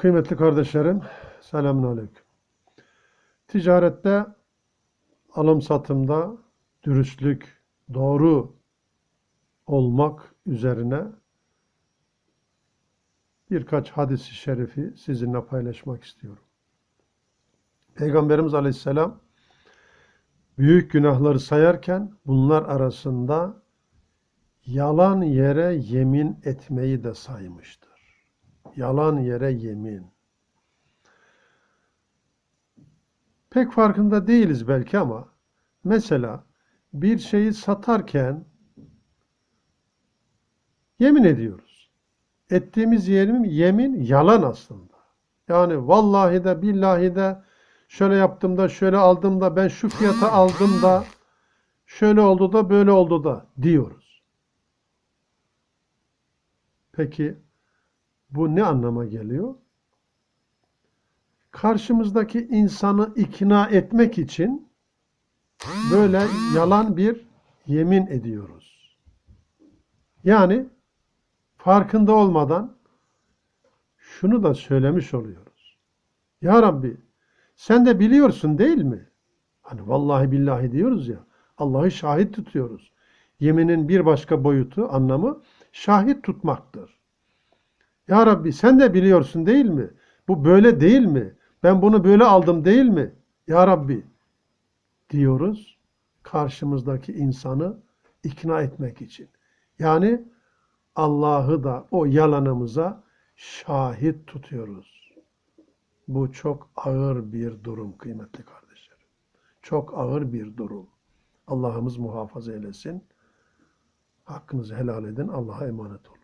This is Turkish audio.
Kıymetli kardeşlerim, selamun aleyküm. Ticarette, alım satımda dürüstlük, doğru olmak üzerine birkaç hadis-i şerifi sizinle paylaşmak istiyorum. Peygamberimiz Aleyhisselam büyük günahları sayarken bunlar arasında yalan yere yemin etmeyi de saymıştır. Yalan yere yemin. Pek farkında değiliz belki ama mesela bir şeyi satarken yemin ediyoruz. Ettiğimiz yemin, yemin yalan aslında. Yani vallahi de billahi de şöyle yaptım da şöyle aldım da ben şu fiyata aldım da şöyle oldu da böyle oldu da diyoruz. Peki bu ne anlama geliyor? Karşımızdaki insanı ikna etmek için böyle yalan bir yemin ediyoruz. Yani farkında olmadan şunu da söylemiş oluyoruz. Ya Rabbi sen de biliyorsun değil mi? Hani vallahi billahi diyoruz ya. Allah'ı şahit tutuyoruz. Yeminin bir başka boyutu, anlamı şahit tutmaktır. Ya Rabbi sen de biliyorsun değil mi? Bu böyle değil mi? Ben bunu böyle aldım değil mi? Ya Rabbi diyoruz karşımızdaki insanı ikna etmek için. Yani Allah'ı da o yalanımıza şahit tutuyoruz. Bu çok ağır bir durum kıymetli kardeşlerim. Çok ağır bir durum. Allah'ımız muhafaza eylesin. Hakkınızı helal edin. Allah'a emanet olun.